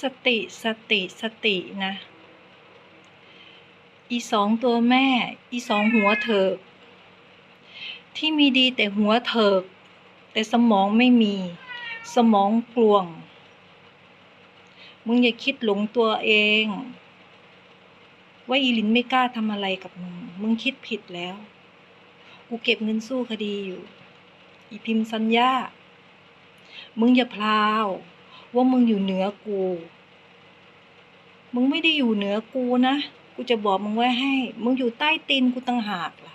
สติสติสตินะ อีสองตัวแม่ อีสองหัวเถิก ที่มีดีแต่หัวเถิก แต่สมองไม่มี สมองกลวง มึงอย่าคิดหลงตัวเอง ว่าอีลินไม่กล้าทำอะไรกับมึง มึงคิดผิดแล้ว กูเก็บเงินสู้คดีอยู่ อีพิมพ์สัญญา มึงอย่าพลาว ว่ามึงอยู่เหนือกู มึงไม่ได้อยู่เหนือกูนะ กูจะบอกมึงไว้ให้ มึงอยู่ใต้ตีนกูตั้งหากล่ะ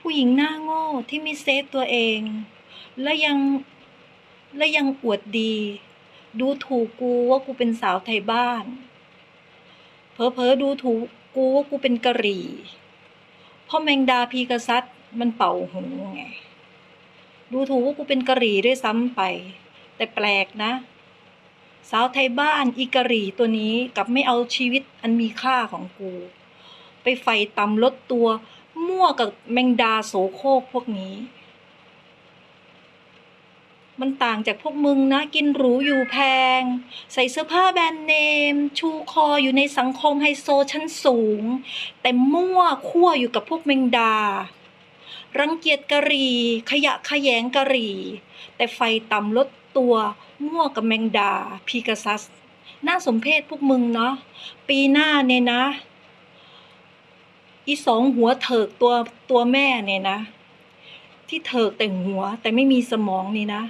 ผู้หญิงหน้าโง่ที่ไม่เซฟตัวเอง และยังและยังอวดดี ดูถูกกูว่ากูเป็นสาวไทยบ้าน เพอเพอดูถูกกูว่ากูเป็นกะหรี่ เพราะแมงดาพีกษัตริย์มันเป่าหูไง ดูถูกว่ากูเป็นกะหรี่ด้วยซ้ำไป แต่แปลกนะ สาวไทยบ้านอีกะหรี่ตัวนี้กลับไม่เอาชีวิตอันมีค่าของกู ไปไฟต่ำลดตัว มั่วกับแมงดาโสโครกพวกนี้ มันต่างจากพวกมึงนะ กินหรูอยู่แพง ใส่เสื้อผ้าแบรนด์เนม ชูคออยู่ในสังคมไฮโซชั้นสูง แต่มั่วคั่วอยู่กับพวกแมงดา รังเกียจกะหรี่ ขยะขยงกะหรี่ แต่ไฟต่ำลดตัวมั่วกับแมงดาพีกซัส น่าสมเพชพวกมึงเนาะ ปีหน้าเนี่ยนะ อีสองหัวเถิกตัวตัวแม่เนี่ยนะ ที่เถิกแต่หัวแต่ไม่มีสมองนี่นะ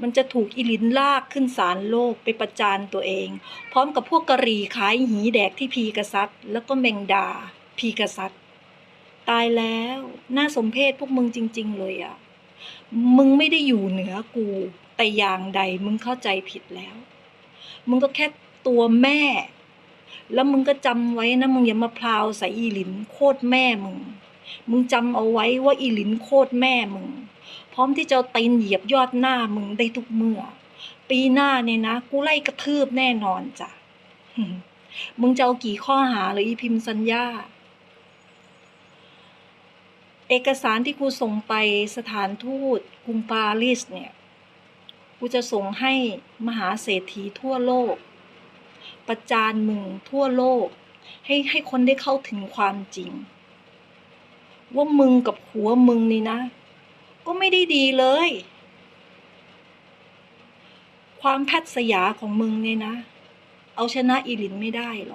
มันจะถูกอีลินลากขึ้นศาลโลกไปประจานตัวเอง พร้อมกับพวกกะหรี่ขายหีแดกที่พีกษัตริย์ แล้วก็แมงดาพีกษัตริย์ ตายแล้ว น่าสมเพชพวกมึงจริง ๆ เลยอะ่ะ มึงไม่ได้อยู่เหนือกู แต่อย่างใดมึงเข้าใจผิดแล้ว มึงก็แค่ตัวแม่ แล้วมึงก็จำไว้นะมึงอย่ามาพลาวใส่อีหลินโคตรแม่มึง มึงจำเอาไว้ว่าอีหลินโคตรแม่มึง พร้อมที่จะเตีนเหยียบยอดหน้ามึงได้ทุกเมื่อ ปีหน้าเนี่ยนะ กูไล่กระทืบแน่นอนจ้ะ มึงจะเอากี่ข้อหาเลยอีพิมพ์สัญญา เอกสารที่กูส่งไปสถานทูตกรุงปารีสเนี่ยกูจะส่งให้มหาเศรษฐีทั่วโลก ประจานมึงทั่วโลก ให้ให้คนได้เข้าถึงความจริง ว่ามึงกับหัวมึงนี่นะ ก็ไม่ได้ดีเลย ความแพทย์สยาของมึงเนี่ยนะ เอาชนะอีลินไม่ได้หรอก